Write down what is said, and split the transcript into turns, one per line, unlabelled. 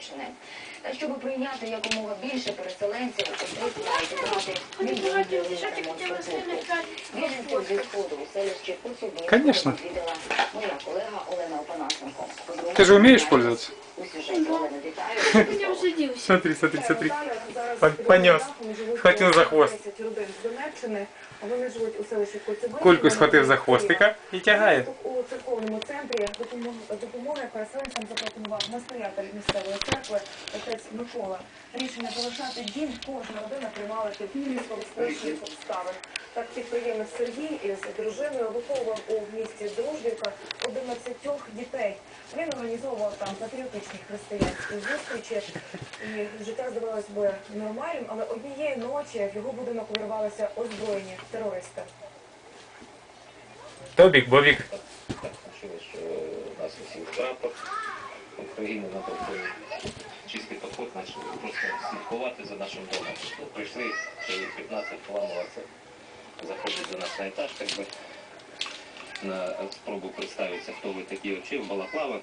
Донеччини. Та щоб прийняти якомога більше переселенців, у мають зібрати мільйон. Біженців зі сходу у селищі Коцюбинського відвідала моя колега Олена Опанасенко.
Ты же умеешь пользоваться?
У сюжеті Олени Вітаю.
Я вже дівся.
Смотри, смотри, смотри. Понес. Схватив за хвост.
родин з Донеччини. Вони живуть у селищі Коцюбинське.
Кульку схватив за хвостика і тягає.
Церковному центрі допомог- допомоги переселенцям запропонував настоятель місцевої церкви отець Микола. Рішення залишати дім кожна родина приймала під своїх обставин. Так підприємець Сергій із дружиною виховував у місті Дружбівка 11 дітей. Він організовував там патріотичні християнські зустрічі. І життя здавалось би нормальним, але однієї ночі в його будинок увірвалися озброєні терористи.
Тобік, Бобік.
Вчили, що у нас усіх прапор України на балконі. чистий поход почали просто слідкувати за нашим домом. Ну, прийшли чоловік 15 поламуватися, заходять до нас на етаж, так би, на спробу представитися, хто ви такі очі в балаклавах.